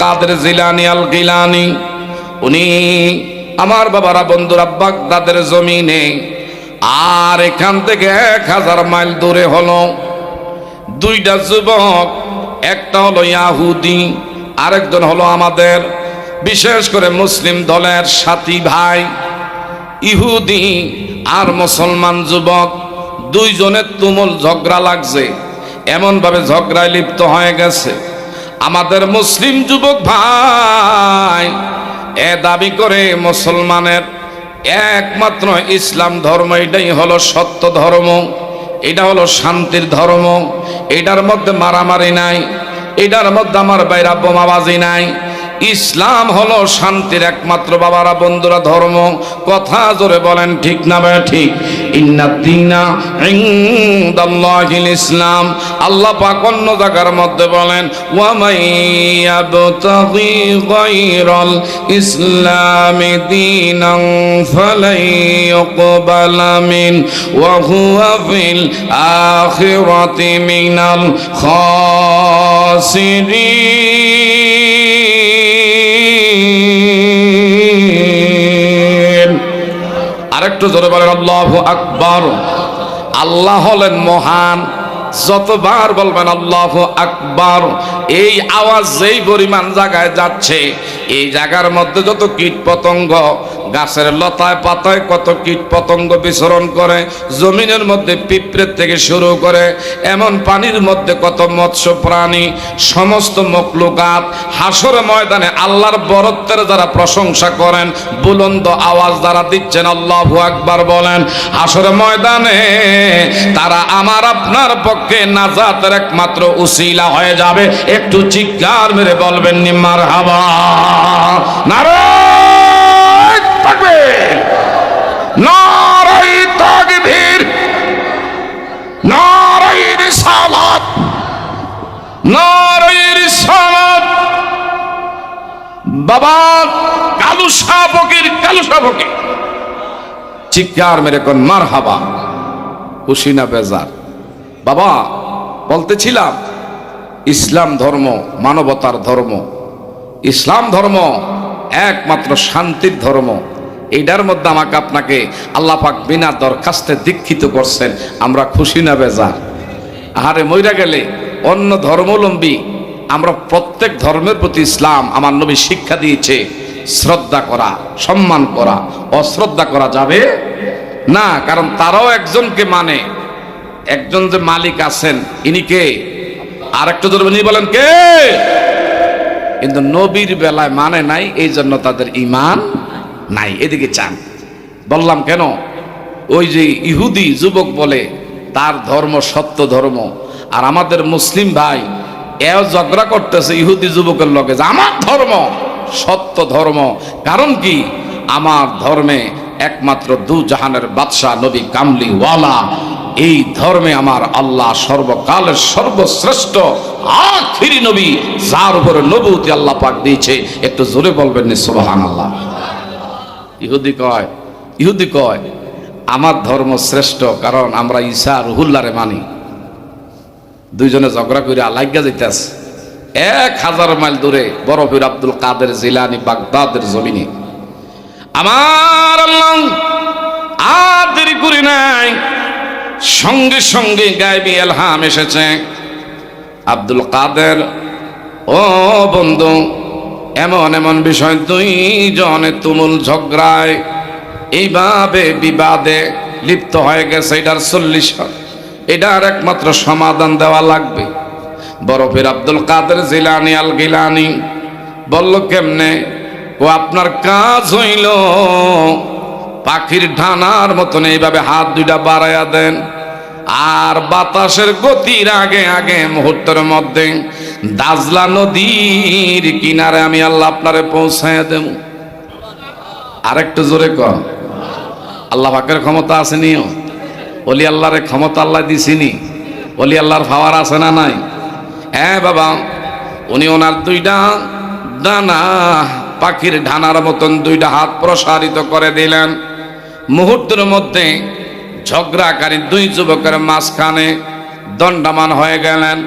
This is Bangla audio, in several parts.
কাদের জিলানি গিলানি। উনি আমার বাবারা, বন্ধুরা, বাগদাদের জমিনে আর এখান থেকে এক হাজার মাইল দূরে হলো। দুইটা যুবক, একটা হলো ইয়াহুদি, আরেকজন হলো আমাদের বিশেষ করে মুসলিম দলের সাথী ভাই। ইহুদি আর মুসলমান যুবক, দুইজনের তুমুল ঝগড়া লাগছে। এমনভাবে ঝগড়ায় লিপ্ত হয়ে গেছে। আমাদের মুসলিম যুবক ভাই, এ দাবি করে মুসলমানের একমাত্র ইসলাম ধর্ম এটাই হলো সত্য ধর্ম। এটা হলো শান্তির ধর্ম। এটার মধ্যে মারামারি নাই। এটার মধ্যে আমার বাইরা বোমাবাজি নাই। ইসলাম হলো শান্তির একমাত্র বাবারা, বন্ধুরা, ধর্ম। কথা জোরে বলেন, ঠিক না ভাই? ঠিক। ইসলাম। আল্লাহ পাক অন্য জায়গার মধ্যে বলেন ইসলামি ফিল আখিরাতি মিনাল খাসিরিন। আরেকটু জোরে বলেন, আল্লাহ আকবর। আল্লাহ হলেন মহান। যতবার বলবেন, আল্লাহ আকবর, এই আওয়াজ যেই পরিমাণ জায়গায় যাচ্ছে, এই জায়গার মধ্যে যত কীট পতঙ্গ গাছের লতায় পাতায় কত কীট পতঙ্গ বিচরণ করে, জমিনের মধ্যে পিঁপড়ের থেকে শুরু করে, এমন পানির মধ্যে কত মৎস্য প্রাণী, সমস্ত মকলুকাত হাসর ময়দানে আল্লাহর বরত্বের যারা প্রশংসা করেন, বুলন্দ আওয়াজ দ্বারা দিচ্ছেন, আল্লাহ আকবার বলেন, হাসর ময়দানে তারা আমার আপনার পক্ষে নাজাতের একমাত্র উসিলা হয়ে যাবে। একটু চিৎকার মেরে বলবেন নিম্মার হাবা নারায় রিসালাত বাবা, কালু শাবকের কালু মেরে মার হাবা বেজার। বাবা, বলতেছিলাম, ইসলাম ধর্ম, মানবতার ধর্ম। ইসলাম ধর্ম একমাত্র শান্তির ধর্ম। এইটার মধ্যে আমাকে আপনাকে আল্লাহ পাক বিনা দরখাস্তে দীক্ষিত করছেন। আমরা খুশি না বেজার আহারে মইরা গেলে অন্য ধর্মাবলম্বী আমরা প্রত্যেক ধর্মের প্রতি ইসলাম আমার নবী শিক্ষা দিয়েছে, শ্রদ্ধা করা, সম্মান করা, অশ্রদ্ধা করা যাবে? না, কারণ তারাও একজনকে মানে। একজন যে মালিক আছেন, ইনি কে? আর একটু ধরবেন বলেন কে? কিন্তু নবীর বেলায় মানে নাই এই জন্য তাদের ইমান নাই, এদিকে চান। বললাম, কেন? ওই যে ইহুদি যুবক বলে, তার ধর্ম সত্য ধর্ম। আর আমাদের মুসলিম ভাই, এও ঝগড়া করতেছে ইহুদি যুবকের লগে আমার ধর্ম সত্য ধর্ম। কারণ কি? আমার ধর্মে একমাত্র দু জাহানের বাদশাহ নবী কামলি ওয়ালা এই ধর্মে আমার আল্লাহ সর্বকালের সর্বশ্রেষ্ঠ, আখিরি নবী। যার উপরে নবুতি আল্লাহ পাক দিয়েছে। একটু জোরে বলবেন নি সুবহান আল্লাহ ইহুদি কয় ইহুদি কয়, আমার ধর্ম শ্রেষ্ঠ, কারণ আমরা ঈশা রুহুল্লারে মানি। দুইজনে ঝগড়া করে আলাইগা যাইতেছে। এক হাজার মাইল দূরে বরফির আব্দুল কাদের জিলানি বাগদাদের জমিনে। আমার আল্লাহ, আর দেরি করি নাই। সঙ্গে সঙ্গে গায়েবি এলহাম এসেছে। আব্দুল কাদের, ও বন্ধু এমন এমন বিষয় দুই জনে তুমুল ঝগড়ায়। এইভাবে বিবাদে লিপ্ত হয়ে গেছে এটার চল্লিশ এটার একমাত্র সমাধান দেওয়া লাগবে। বরফের আব্দুল কাদের জিলানি আল গিলানি বলল, কেমনে? ও আপনার কাজ হইল পাখির ঢানার মতন এইভাবে হাত দুইটা বাড়াইয়া দেন। আর বাতাসের গতির আগে আগে মুহূর্তের মধ্যে দাজলা নদীর কিনারে আমি আল্লাহ আপনারে পৌঁছায় দেব। আরেকটু জোরে কর আল্লাহ পাকের ক্ষমতা আছে নিও। অলি আল্লাহরে ক্ষমতা আল্লাহ দিছিনি। অলি আল্লাহর পাওয়ার আছে না নাই? হ্যাঁ বাবা, উনি ওনার দুইটা ডানা পাখির ঢানার মতন দুইটা হাত প্রসারিত করে দিলেন। মুহূর্তের মধ্যে ঝগড়াকারী দুই যুবকের মাঝখানে দণ্ডামান হয়ে গেলেন।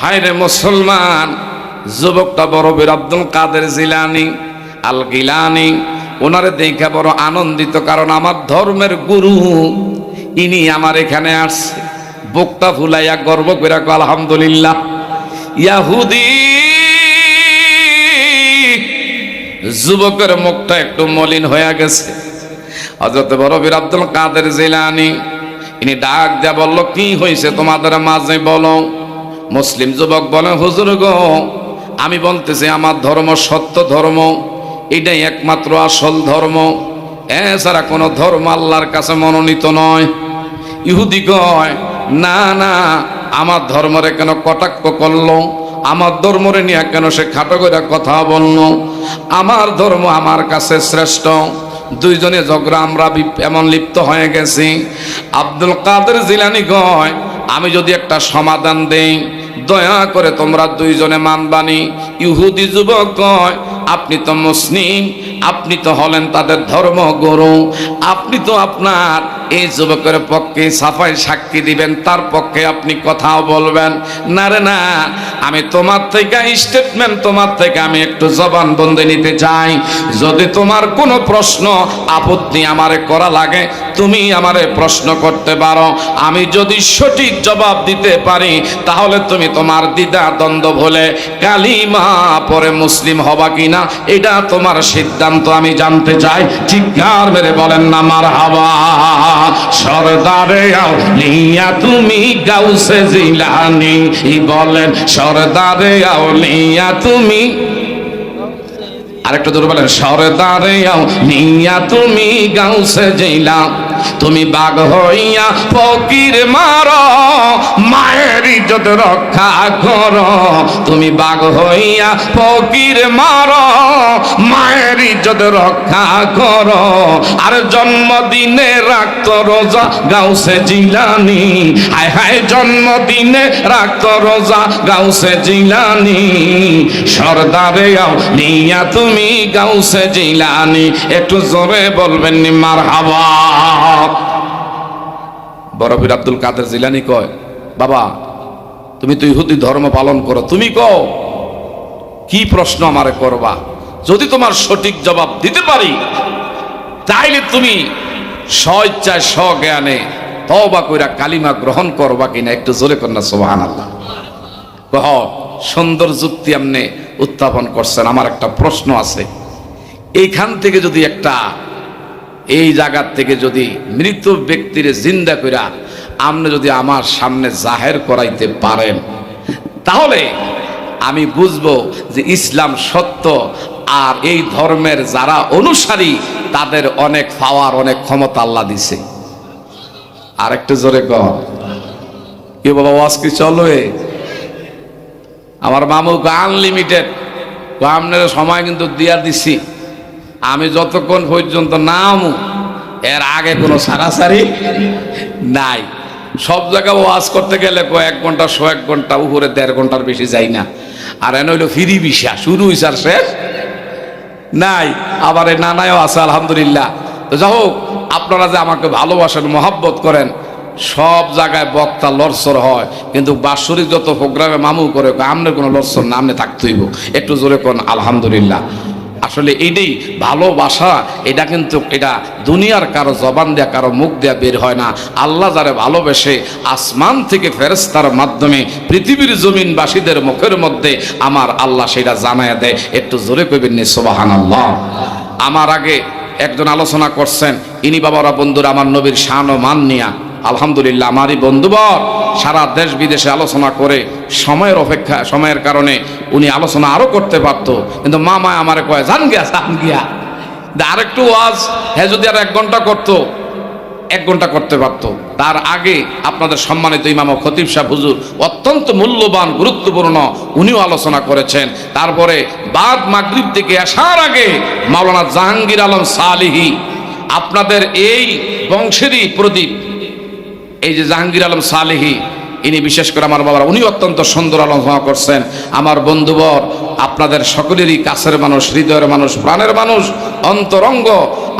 হায়রে মুসলমান, যুবকটা বড় বীর আব্দুল কাদের জিলানি, আল গিলানি ওনারে দেখে বড় আনন্দিত, কারণ আমার ধর্মের গুরু, ইনি আমার এখানে আসছে। বুকটা ফুলাইয়া গর্ব করে আলহামদুলিল্লাহ। ইয়াহুদি যুবকের মুখটা একটু মলিন হয়ে গেছে। হজরত বড় বীর আব্দুল কাদের জিলানি, ইনি ডাক দেয়া বলল, কি হয়েছে তোমাদের মাঝে বলো? মুসলিম যুবক বলে, হুজুর গো, আমি বলতেছি আমার ধর্ম সত্য ধর্ম, এটাই একমাত্র আসল ধর্ম। এছাড়া কোনো ধর্ম আল্লাহর কাছে মনোনীত নয়। ইহুদি কয়, না না, আমার ধর্মরে কেন কটাক্ষ করল? আমার ধর্মরে নিয়ে কেন সে খাটো করে কথা বলল? আমার ধর্ম আমার কাছে শ্রেষ্ঠ। দুইজনে ঝগড়া, আমরা এমন লিপ্ত হয়ে গেছি। আব্দুল কাদের জিলানি কয়, আমি যদি একটা সমাধান দেই, দয়া করে তোমরা দুইজনে মানবানি। ইহুদি যুবক কয়, আপনি তো মুসলিম, আপনি তো হলেন তাদের ধর্মগুরু, আপনি তো আপনার এই যুবকের পক্ষে সাফাই সাক্ষী দিবেন, তার পক্ষে আপনি কথাও বলবেন। না রে না, আমি তোমার থেকে স্টেটমেন্ট তোমার থেকে আমি একটু জবান বন্দে নিতে চাই। যদি তোমার কোনো প্রশ্ন আপত্তি আমারে করা লাগে, তুমি আমারে প্রশ্ন করতে পারো। আমি যদি সঠিক জবাব দিতে পারি, তাহলে তুমি তোমার দ্বিধা দ্বন্দ্ব ভুলে কালিমা পরে মুসলিম হবা কিনা, এটা তোমার সিদ্ধান্ত, আমি জানতে চাই। চিৎকার মেরে বলেন না মার হাওয়া সরদারে আউলিয়া তুমি গাউসে জিলানি। বলেন, সরদারে আউলিয়া তুমি। আরেকটা দূর বলেন, সরদারে নিয়া তুমি গাউসে জিলা। তুমি বাঘ হইয়া ফকির মার। ইজ্জত রক্ষা কর। তুমি বাঘ হইয়া ফকির মার। মায়ের ইজ্জত রক্ষা কর। আর জন্মদিনে রাখত রোজা গাউসে জিলানি। হায় হায় জন্মদিনে রাখত রোজা গাউসে জিলানি। সরদারে নিয়া তুমি গাউসে জিলানি। একটু জোরে বলবেন নি মার হাওয়া বরফির আব্দুল কাদের জিলানি কয়, বাবা তুমি তো ইহুদি ধর্ম পালন করো, তুমি কও, কি প্রশ্ন আমারে করবা? যদি তোমার সঠিক জবাব দিতে পারি, তাইলে তুমি স্বইচ্ছায় স্বজ্ঞানে তবা কইরা কালিমা গ্রহণ করবা কিনা একটু জোরে কন্যা সোহান আল্লাহ কহ, সুন্দর যুক্তি আপনি উত্থাপন করছেন, আমার একটা প্রশ্ন আছে। এইখান থেকে যদি একটা, এই জায়গার থেকে যদি মৃত ব্যক্তির জিন্দা কইরা আপনি যদি আমার সামনে জাহের করাইতে পারেন, তাহলে আমি বুঝব যে ইসলাম সত্য আর এই ধর্মের যারা অনুসারী, তাদের অনেক পাওয়ার, অনেক ক্ষমতা আল্লাহ দিছে। আর একটু জোরে কহ কি বাবা ওয়াজ কি চলো? এ? আমার মামু আনলিমিটেড আপনার সময় কিন্তু দিয়া দিছি। আমি যতক্ষণ পর্যন্ত নামু এর আগে কোনো সারাসারি নাই। সব জায়গায় ওয়াজ করতে গেলে কয়েক ঘণ্টা, শো এক ঘণ্টা, উপরে দেড় ঘণ্টার বেশি যাই না। আর এনে হইল ফিরি বিশা শুরু আর শেষ নাই। আবার এই নানায়ও আছে, আলহামদুলিল্লাহ। তো যাই হোক, আপনারা যে আমাকে ভালোবাসেন, মহাব্বত করেন, সব জায়গায় বক্তা লড়সর হয়। কিন্তু বাৎসরিক যত প্রোগ্রামে মামু করে আমনের কোনো লড়সর না, আমনে থাকতেইব একটু জোরে কোন, আলহামদুলিল্লাহ। আসলে এইটাই ভালোবাসা, এটা কিন্তু এটা দুনিয়ার কারও জবান দেয়া, কারও মুখ দেয়া বের হয় না। আল্লাহ যারা ভালোবেসে আসমান থেকে ফেরেস্তার মাধ্যমে পৃথিবীর জমিনবাসীদের মুখের মধ্যে আমার আল্লাহ সেটা জানায় দেয়। একটু জোরে কইবেন নি সোবাহান আল্লাহ আমার আগে একজন আলোচনা করছেন, ইনি বাবারা, বন্ধুরা, আমার নবীর শান ও মান নিয়া। আলহামদুলিল্লাহ, আমারই বন্ধুবর। সারা দেশ বিদেশে আলোচনা করে, সময়ের অপেক্ষা, সময়ের কারণে উনি আলোচনা আরও করতে পারতো। কিন্তু মামা আমারে কয়, জান গিয়া জান গিয়া। আরেকটু ওয়াজ হ্যাঁ যদি আর এক ঘণ্টা করতো, এক ঘণ্টা করতে পারত। তার আগে আপনাদের সম্মানিত ইমাম খতিব সাহ হুজুর অত্যন্ত মূল্যবান, গুরুত্বপূর্ণ, উনিও আলোচনা করেছেন। তারপরে বাদ মাগরিব থেকে আসার আগে মাওলানা জাহাঙ্গীর আলম সালিহি, আপনাদের এই বংশেরই প্রদীপ। এই যে জাহাঙ্গীর আলম সালেহি ইনি বিশেষ করে আমার বাবার, উনি অত্যন্ত সুন্দর আলোচনা করছেন। আমার বন্ধুবর, আপনাদের সকলেরই কাছের মানুষ, হৃদয়ের মানুষ, প্রাণের মানুষ, অন্তরঙ্গ,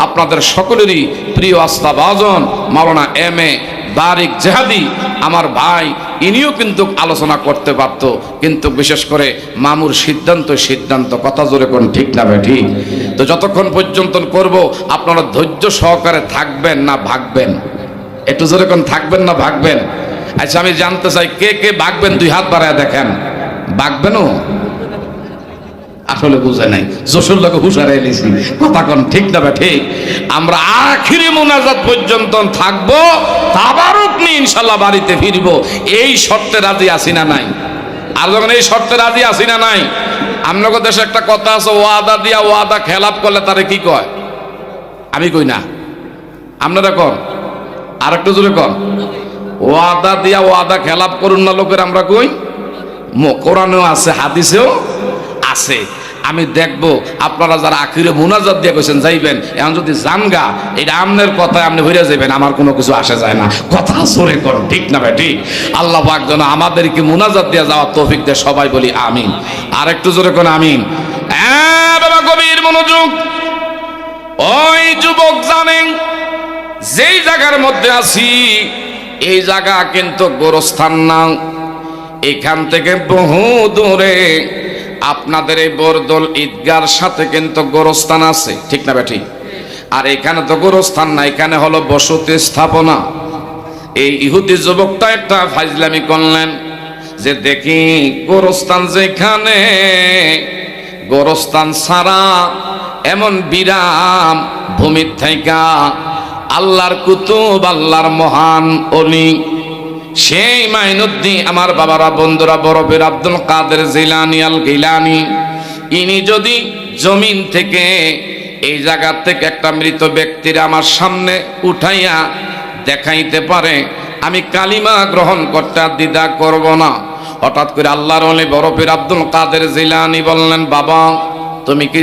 আপনাদের সকলেরই প্রিয় আস্থা বাজন মাওলানা এম এ বারিক জেহাদি। আমার ভাই, ইনিও কিন্তু আলোচনা করতে পারত, কিন্তু বিশেষ করে মামুর সিদ্ধান্ত সিদ্ধান্ত, কথা জোরে কোন ঠিক না ঠিক তো যতক্ষণ পর্যন্ত করব, আপনারা ধৈর্য সহকারে থাকবেন না ভাগবেন। একটু জোরে কোন থাকবেন না ভাগবেন? আচ্ছা আমি জানতে চাই, কে কে ভাগবেন দুই হাত বাড়ায় দেখেন। ভাগবেনও আসলে বুঝে নাই। যশোর লোকে হুশারে এলিছি কথা কোন, ঠিক না বা ঠিক? আমরা আখিরি মোনাজাত পর্যন্ত থাকব, তাবারক নিয়ে ইনশাল্লাহ বাড়িতে ফিরবো। এই শর্তে রাজি আছি না নাই? আর যখন এই শর্তে রাজি আছি না নাই, আপনাদের দেশে একটা কথা আছে, ওয়াদা দিয়া ওয়াদা খেলাপ করলে তারে কি কয়? আমি কই না। আপনারা কন? আর একটু জোরে কন। ওয়াদা দিয়া ওয়াদা খেলাপ করুন না লোকের, আমরা কই? কোরআনেও আছে, হাদিসেও আছে। আমি দেখব, আপনারা যারা আখিরে মুনাজাত দিয়ে কইছেন, যাইবেন, এখন যদি জানগা, এটা আমনের কথায় আপনি হইয়া যাবেন আমার কোনো কিছু আসে যায় না। কথা সরে কর ঠিক না ভাই, ঠিক? আল্লাহ পাক যেন আমাদেরকে মুনাজাত দিয়ে যাওয়ার তৌফিক দিয়ে, সবাই বলি আমিন। আর একটু জোরে কোন, আমিন। বাবা গভীর মনোযোগ। ওই যুবক জানেন, যেই জায়গার মধ্যে আছি এই জায়গা কিন্তু গোরস্থান না। এখান থেকে বহু দূরে আপনাদের এই বরদল ঈদগার সাথে কিন্তু গোরস্থান আছে, ঠিক না বেঠি? আর এখানে তো গোরস্থান না, এখানে হলো বসতি স্থাপনা। এই ইহুদি যুবকটা একটা ফাইজলামি করলেন যে দেখি গোরস্থান যেখানে, গোরস্থান ছাড়া এমন বিরাম ভূমির থাইকা আল্লাহর কুতুব, আল্লাহর মহান অলি। সেই মাইনুদ্দিন, আমার বাবারা, বন্ধুরা বরফের আব্দুল কাদের জিলানি, আল গিলানি, ইনি যদি জমিন থেকে এই জায়গা থেকে একটা মৃত ব্যক্তির আমার সামনে উঠাইয়া দেখাইতে পারে, আমি কালিমা গ্রহণ করতে দ্বিধা করব না। হঠাৎ করে আল্লাহর অলি বরফের আব্দুল কাদের জিলানি বললেন, বাবা, তুমি কি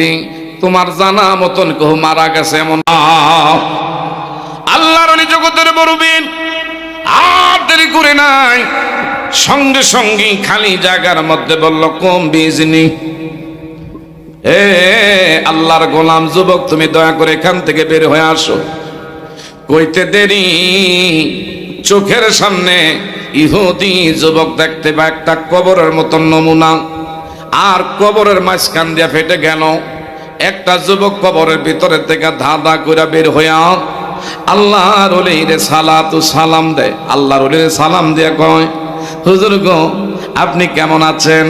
তোমার জানা মতন কেউ মারা গেছে এমন আহ! জগতের বরবিন আর দেরি করে নাই। সঙ্গে সঙ্গে খালি জায়গার মধ্যে বলল, কম বিজনি এ, আল্লাহর গোলাম যুবক, তুমি দয়া করে এখান থেকে বের হয়ে আসো। কইতে দেরি, চোখের সামনে ইহুদি যুবক দেখতে বা একটা কবরের মতন নমুনা। আর কবরের মাঝখান দিয়া ফেটে গেল। একটা যুবক কবরের ভিতরে থেকে ধাঁধা করে বের হইয়া আল্লাহর ওলিরে সালাতু সালাম দেয়। আল্লাহর ওলিরে সালাম দিয়ে কয়, হুজুর গো, আপনি কেমন আছেন?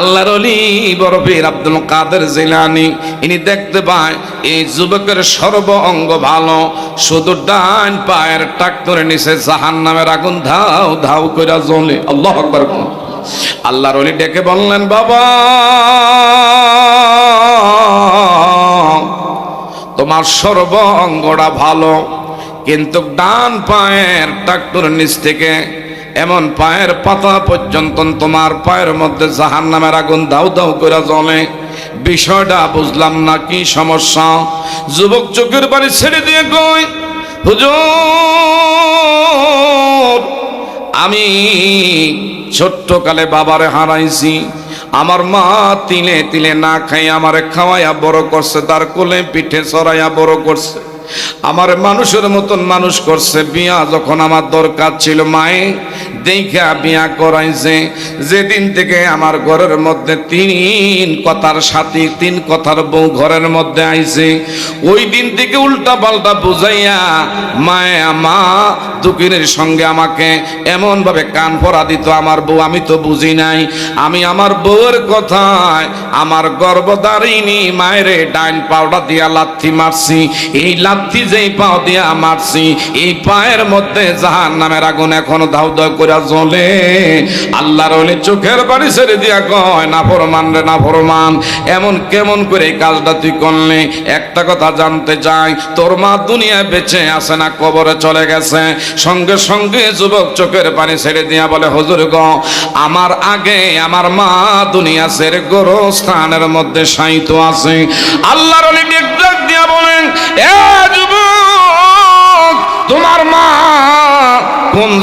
আল্লাহর অলি বরফির আব্দুল কাদের জিলানি, ইনি দেখতে পায় এই যুবকের সর্ব অঙ্গ ভালো, শুধু ডান পায়ের টাক্তরে নিচে জাহান নামের আগুন ধাও ধাও কইরা জ্বলে। আল্লাহ আকবার। আল্লাহর অলি ডেকে বললেন, বাবা, তোমার সর্ব অঙ্গটা ভালো কিন্তু ডান পায়ের টাক্টুর নিচ থেকে এমন পায়ের পাতা পর্যন্ত তোমার পায়ের মধ্যে জাহান নামের আগুন দাউ দাউ করে জ্বলে। বিষয়টা বুঝলাম না, কি সমস্যা? যুবক চোখের বাড়ি ছেড়ে দিয়ে কই, হুজুর, আমি ছোট্টকালে বাবারে হারাইছি। আমার মা তিলে তিলে না খাই আমারে খাওয়াইয়া বড় করছে, তার কোলে পিঠে চড়াইয়া বড় করছে। আমার মানুষের মতন মানুষ করছে। বিয়া যখন আমার দরকার ছিল মায়ে, দেখা বিয়া করাইছে। যেদিন থেকে আমার ঘরের মধ্যে তিন কথার সাথী, তিন কথার বউ ঘরের মধ্যে আইছে, ওই দিন থেকে উল্টা পাল্টা বুঝাইয়া মায়ে মা দুকিনের সঙ্গে আমাকে এমন ভাবে কান পরা দিত, আমার বউ, আমি তো বুঝি নাই। আমি আমার বউয়ের কথায় আমার গর্ভধারিণী মায়ের ডাইন পাউডার দিয়া লাথি মারছি। এই লাথি যেই পাও দিয়া মারছি, এই পায়ের মধ্যে জাহান নামের আগুন এখনও দাউ দাউ করে জ্বলে। আল্লাহর ওলি চোখের বাড়ি ছেড়ে দিয়া কয়, না ফরমান রে, না ফরমান, এমন কেমন করে কাজটা তুই করলে? একটা কথা জানতে চাই, তোর মা দুনিয়ায় বেঁচে আছে না কবরে চলে গেছে? সঙ্গে সঙ্গে যুবক চোখের পানি ছেড়ে দিয়া বলে, হুজুর গ, আমার আগে আমার মা দুনিয়া ছেড়ে গোরস্থানের মধ্যে সাইতো আছে। আল্লাহর অলি ডাক দিয়া বলেন, এ যুবক তোমার মা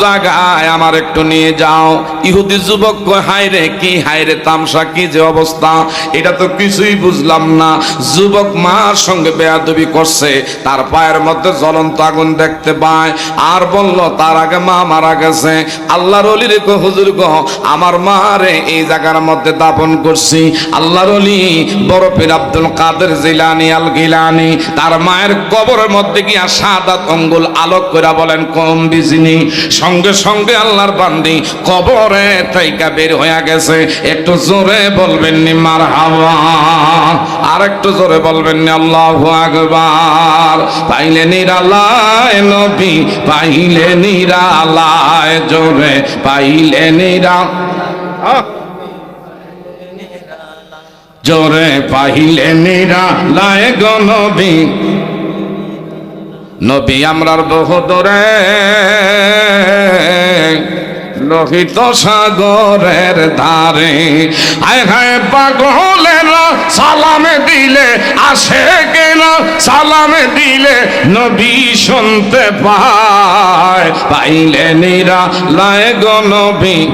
জায়গায় আমার একটু নিয়ে যাও। ইহুদি যুবক হায় রে, কি, হায় রে, তামসা, কি যে অবস্থা? এটা তো কিছুই বুঝলাম না। যুবক মার সঙ্গে বেয়াদবি করছে, তার পায়ের মধ্যে জ্বলন্ত আগুন দেখতে পায়। আর বলল, তার আগে মা মারা গেছে। আল্লাহর অলির হুজুর গো, আমার মারে এই জায়গার মধ্যে দাপন করছি। আল্লাহর অলি বড় পীর আব্দুল কাদের জিলানি আল গিলানি তার মায়ের কবরের মধ্যে গিয়া সাদা অঙ্গুল আলোক করে বলেন, কম বিজিনি। সঙ্গে সঙ্গে আল্লাহর বান্দি কবরে থাইকা বের হয়ে গেছে। একটু জোরে বলবেন নি মার হাওয়া আর একটু জোরে বলবেন নি, আল্লাহ আকবার। পাইলে নিরালায় নবী, পাইলে নিরালায় জোরে, পাইলে নিরা আহ! জোরে পাইলে নিরালায় গো নবী। নবী আমরার বহুদরে লোহিত সাগরের ধারে। আয় হায় সালামে দিলে আসে কেন? সালামে দিলে নবী শুনতে পায়। পাইলে নিরা লায় গো নবী।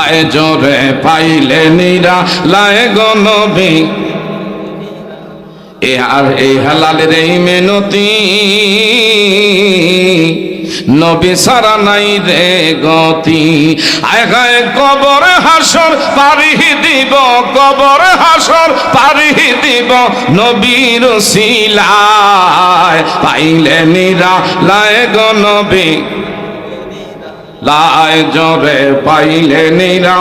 আয় জোরে, পাইলে নিরা লায় গো নবী। এ আর এই হালালের এই মেনতি, নবী সারা নাই রে গতি। আয় গায়ে কবর হাসর পারি দিব কবর হাসর পারি দিব নবীর শিলায়। পাইলে নিরা লায় গো নবী লায় জরে পাইলে নিরা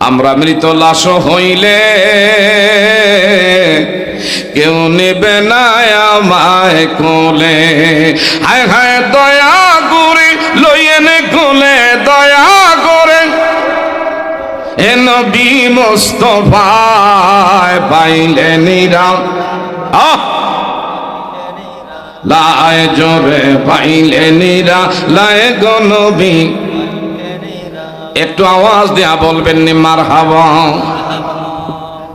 আমরা মৃত লাশ হইলে কেউ নেবে না আমায় কোলে। হায় হায় দয়া করে, লইয়েনে কোলে, দয়া করে। এ নবী মোস্তফায় পাইলে নিরাম। লায় জোরে পাইলে নিরা লায় গনবী একটু আওয়াজ দেয়া বলবেন নি মার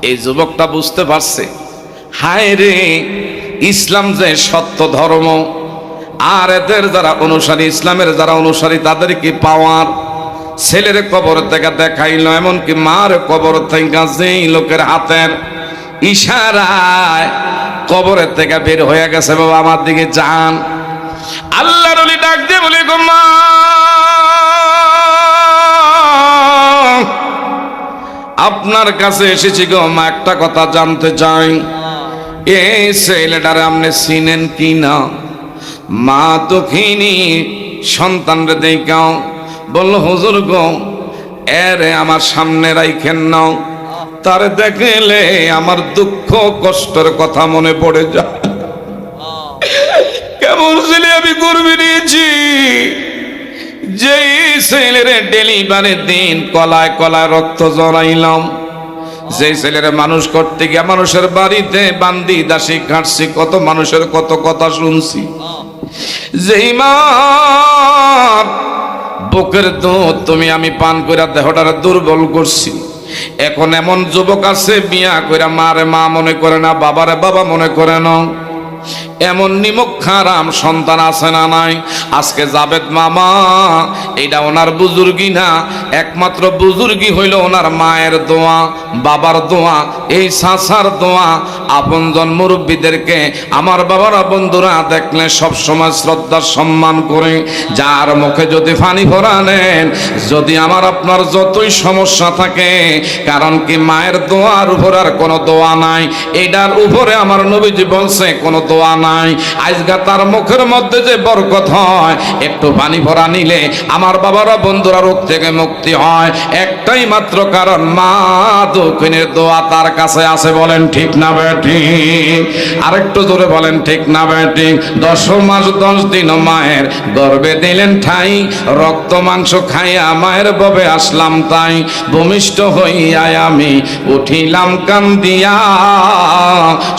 এই যুবকটা বুঝতে পারছে, হায় রে, ইসলাম যে সত্য ধর্ম, আর এদের যারা অনুসারী, ইসলামের যারা অনুসারী তাদেরকে পাওয়ার? ছেলের কবর থেকে দেখাইল, এমনকি মার কবর থেকে যেই লোকের হাতের ইশারায় কবরের থেকে বের হয়ে গেছে, বাবা, আমার দিকে যান। আল্লাহর ওলি ডাক দিয়ে বলি, গো মা! আপনার কাছে এসেছি গো মা একটা কথা জানতে চাই। এই ছেলেটারে আপনি চিনেন কি না? মা দক্ষিণী সন্তানরে দেখাও। বলল হুজুর গো এরে আমার সামনে রাইখেন নাও। তারে দেখলে আমার দুঃখ কষ্টের কথা মনে পড়ে যায়। কেমন ছেলে আমি গর্বে নিয়েছি। যেই ছেলের ডেলিভারির দিন, কলায় কলায় রক্ত জড়াইলাম। যে ছেলের মানুষ করতে গিয়ে মানুষের বাড়িতে বান্দি, দাসী কাটছি কত মানুষের কত কথা শুনছি। যেই মা বুকের দুধ তুমি আমি পান কইরা দেহটারে দুর্বল করছি। এখন এমন যুবক আছে, বিয়া কইরা মারে মা মনে করে না, বাবারে বাবা মনে করে না। এমন নিমক্ষারাম সন্তান আছে না নাই? আজকে জাবেদ মামা এইটা ওনার বুজুর্গি না, একমাত্র বুজুর্গি হইল ওনার মায়ের দোয়া, বাবার দোয়া, এই সাসার দোয়া। আপনজন মুরব্বীদেরকে, আমার বাবারা বন্ধুরা দেখলে সব সময় শ্রদ্ধা সম্মান করে, যার মুখে যদি ফানি ভরা নেন যদি আমার আপনার যতই সমস্যা থাকে, কারণ কি মায়ের দোয়ার উপর আর কোনো দোয়া নাই? এটার উপরে আমার নবীজি বলছে, কোনো দোয়া নাই। আজগা তার মুখের মধ্যে যে বরকত হয়, একটু পানি ভরা নিলে আমার বাবারা বন্ধুরা রোগ থেকে মুক্তি হয়। একটাই মাত্র কারণ, মা দক্ষিণের দোয়া তার কাছে আছে বলেন, ঠিক না বেটি? আরেকটু জোরে বলেন, ঠিক না বেটি? দশ মাস দশ দিন মায়ের গর্বে দিলেন ঠাই, রক্ত মাংস খাইয়া মায়ের ববে আসলাম তাই। ভূমিষ্ঠ হইয়া আমি উঠিলাম কান্দিয়া,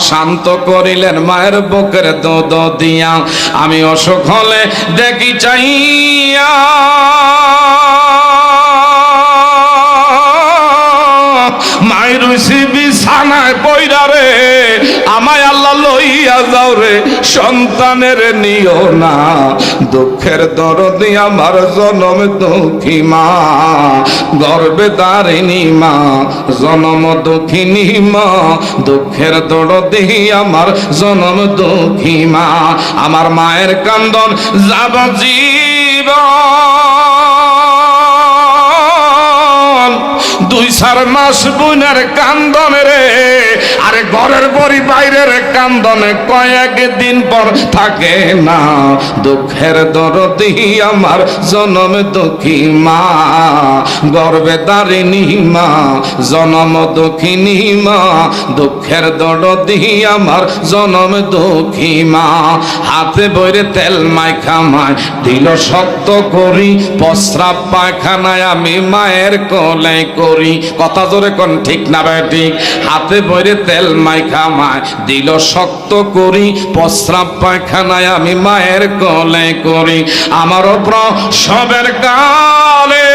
শান্ত করিলেন মায়ের বুকের দুধ দিয়া। আমি অসুখ হলে দেখি চাইয়া মায়ের বিছানায় বইরা রে। আমায় আল্লাহ লইয়া যাও রে, সন্তানের নিও না। দুঃখের দরদি আমার জনম দুঃখী মা, গর্বে দারিণী মা, জনম দুঃখিনী মা। দুঃখের দরদি আমার জনম দুঃখী মা, আমার মায়ের কান্দন যাব দুই চার মাস বুনের কান্দন রে ঘরের বড়ি বাইরের কান্দনে কয়েক দিন পর থাকে না। দুঃখের দরদি আমার জনম দুঃখী মা, গর্বে দারিণী মা, জনম দুঃখিনী মা, দুঃখের দরদি আমার জনম দুঃখী মা। হাতে বইরে তেল মাইখা মায় দিল শক্ত করি, প্রস্রাব পায়খানায় আমি মায়ের কোলে করি। কথা জোরে কোন ঠিক না ঠিক? হাতে বইরে তেল মাইখা মায় দিল শক্ত করি, প্রস্রাব পায়খানায় আমি মায়ের কলে করি। আমার সবের কালে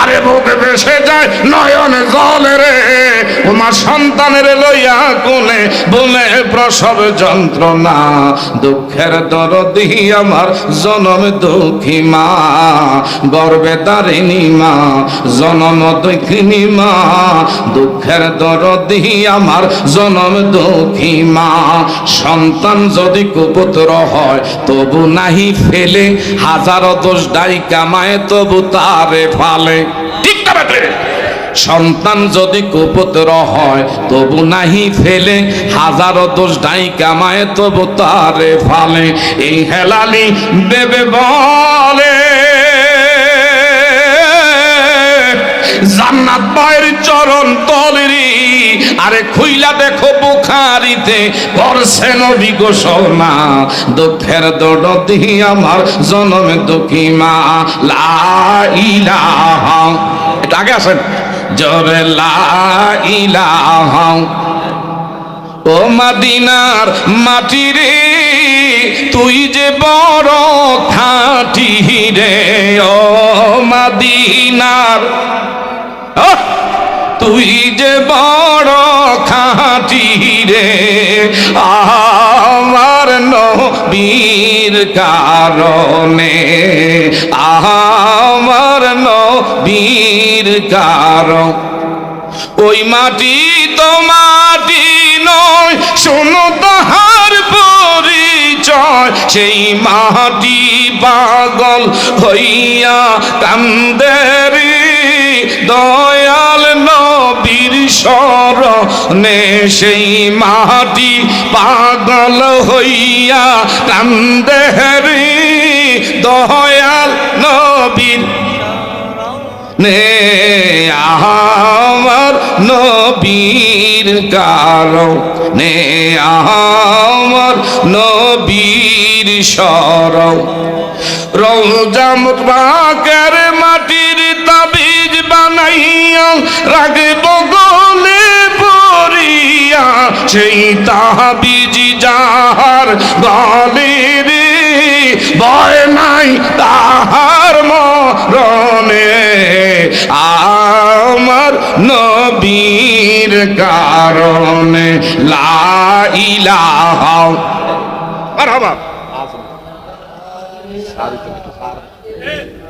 আরে বুকে বেসে যায় নয়ন জল রে। তোমার সন্তানের লইয়া কোলে বলে, প্রসব যন্ত্রণা, দুঃখের দরদি আমার জনম দুঃখী মা, গর্বে দারিণী মা, জনম দুঃখিনী মা, দুঃখের দরদি আমার জনম দুঃখী মা, সন্তান যদি কুপুত্র হয়, তবু নাহি ফেলে, হাজারো দোষ ডাই কামায় তবু তারে ফালে। ঠিক না সন্তান যদি কুপুত্র হয়, তবু নাহি ফেলে। হাজারো দোষ ডাই কামায় তবু তারে ফালে। এই হেলালি দেবে বলে। জান্নাত পায়ের চরণ তলেরি আরে খুইলা দেখো বুখারিতে করছে নবী ঘোষণা দুঃখের দরদি আমার জনমে দুঃখী মা। লা ইলাহা। এটা আগে আসেন। জরে লা ইলাহা ও মাদিনার মাটি রে, তুই যে বড় খাটি রে, ও মাদিনার। আহ! তুই যে বড় খাটি রে, আমার নবীর কারণে। আমার নবীর কারণ। ওই মাটি তো মাটি নয়, শোনো তাহার পরিচয়। সেই মাটি পাগল হইয়া কান্দেরি দয়াল নবীর স্মরণে সেই মাটি পাগল হইয়া কান্দেরি দয়াল নবীর নে আমার নবীর কারণ। নে আমার নবীর সরণ রোজাম পাকের মাটির তাবিজ বানাইয়া রাখব গলে পরিয়া সেই তাবিজ যাহার গলের ভয় নাই তাহার মরণে আমার নবীর কারণে লাইলাহা মারহাবা।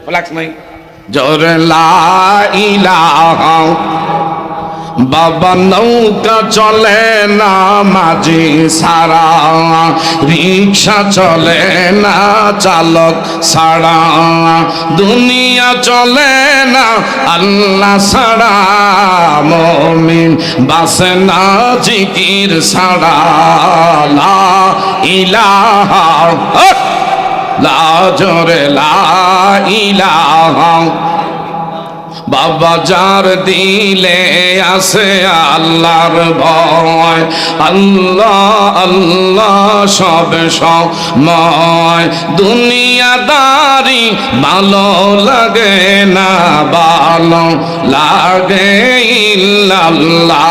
রিল্যাক্স নাই। জোরে লাইলাহা বাবা নৌকা চলে না মাঝি সারা, রিক্সা চলে না চালক সারা, দুনিয়া চলে না আল্লাহ সারা, মমিন বাসে না জিকির সারা, লা লা জোরে লা ইলাহা। বাবা যার দিলে আসে আল্লাহর ভয়। আল্লাহ আল্লাহ সব সময়। দুনিয়াদারি ভালো লাগে না, ভালো লাগে ইল্লাল্লাহ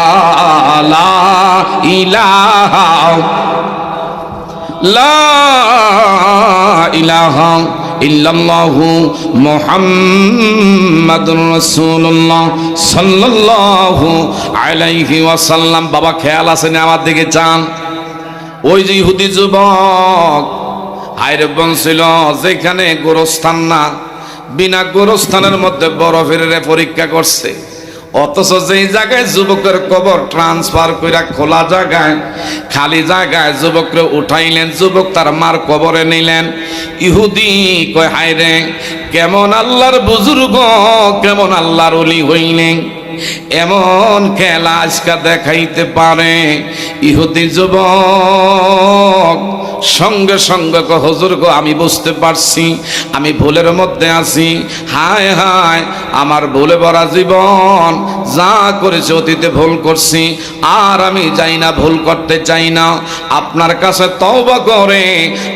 ইলাহা। লা ইলাহা। ইল্লাল্লাহু মুহাম্মাদুর রাসূলুল্লাহ সাল্লাল্লাহু আলাইহি ওয়াসাল্লাম। বাবা, খেয়াল আছে না আমার দিকে? চান। ওই যে ইহুদি যুবক, হায়রে ছিল যেখানে গোরস্থান না, বিনা গোরস্থানের মধ্যে বরফের পরীক্ষা করছে। অথচ যেই জায়গায় যুবকের কবর ট্রান্সফার কইরা খোলা জায়গায়, খালি জায়গায় যুবকরে উঠাইলেন, যুবক তার মার কবরে নিলেন। ইহুদি কয় হায়রে কেমন আল্লাহর বুজুর্গ, কেমন আল্লাহর অলি হইলেন। এমন খেলা আজকা দেখাইতে পারে ইহুদি যুবক। সঙ্গে সঙ্গে কয়, হুজুর গো আমি বুঝতে পারছি আমি ভুলের মধ্যে আছি। হায় হায় আমার ভুলে ভরা জীবন যা করেছে অতীতে ভুল করছি আর আমি যাই না ভুল করতে চাই না। আপনার কাছে তওবা করে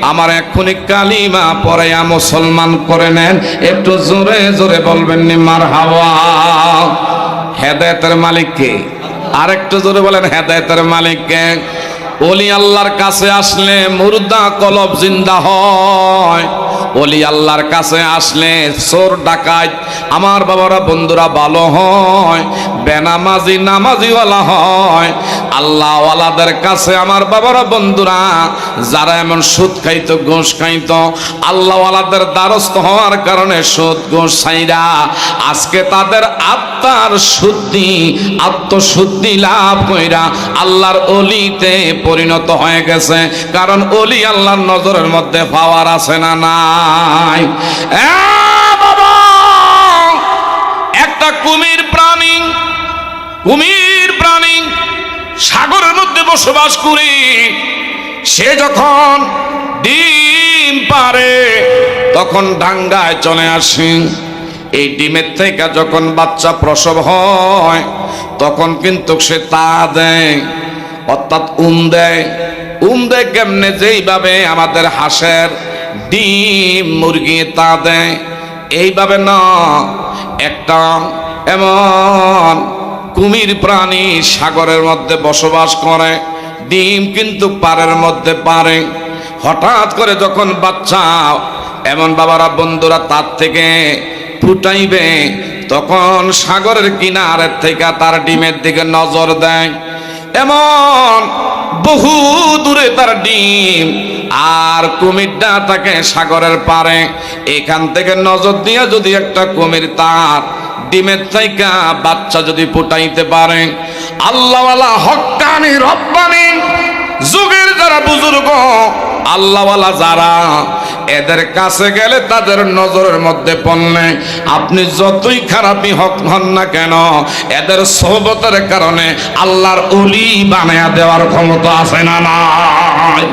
আমার এক্ষুনি কালিমা পরে মুসলমান করে নেন। একটু জোরে জোরে বলবেন নি মার হাওয়া হেদায়তের মালিককে আরেকটু জোরে বলেন হেদায়তের মালিককে ওলি আল্লাহর কাছে আসলে মুর্দা কলব জিন্দা হয়। অলি আল্লাহর কাছে আসলে সোর ডাকায় আমার বাবারা, বন্ধুরা ভালো হয়। বেনামাজি, নামাজিওয়ালা হয়। আল্লাহওয়ালাদের কাছে আমার বাবারা, বন্ধুরা, যারা এমন সুদ খাইতো, ঘুষ খাইতো, আল্লাহওয়ালাদের দ্বারস্থ হওয়ার কারণে সুদ, ঘুষ ছাইরা আজকে তাদের আত্মার শুদ্ধি, আত্মশুদ্ধি লাভ কইরা আল্লাহর অলিতে পরিণত হয়ে গেছে। কারণ অলি আল্লাহর নজরের মধ্যে পাওয়ার আছে না নাই? বাবা! একটা কুমির প্রাণী, কুমির সাগরের মধ্যে বসবাস করি, সে যখন ডিম পারে, তখন ডাঙ্গায় চলে আসে। এই ডিমের থেকে যখন বাচ্চা প্রসব হয়, তখন কিন্তু সে তা দেয়, অর্থাৎ উম দেয়। উম দেয় কেমনে? যেইভাবে আমাদের হাঁসের ডিম মুরগি তা দেয়, এইভাবে না, একটা এমন কুমির প্রাণী সাগরের মধ্যে বসবাস করে, ডিম কিন্তু পারের মধ্যে পারে। হঠাৎ করে যখন বাচ্চা, এমন বাবারা, বন্ধুরা তার থেকে ফুটাইবে, তখন সাগরের কিনারের থেকে তার ডিমের দিকে নজর দেয়। এমন বহু দূরে তার ডিম, আর কুমিরটা তাকে সাগরের পারে এখান থেকে নজর দিয়ে যদি একটা কুমির তার ডিমের থেকে বাচ্চা যদি ফুটাইতে পারে, আল্লাহওয়ালা হক্কানি রব্বানি, যুগের যারা বুজুর্গ, আল্লাহওয়ালা যারা এদের কাছে গেলে তাদের নজরের মধ্যে পড়লে আপনি যতই খারাপই হক হন না কেন, এদের সোহবতের কারণে আল্লাহর অলি বানায়া দেওয়ার ক্ষমতা আছে না নাই?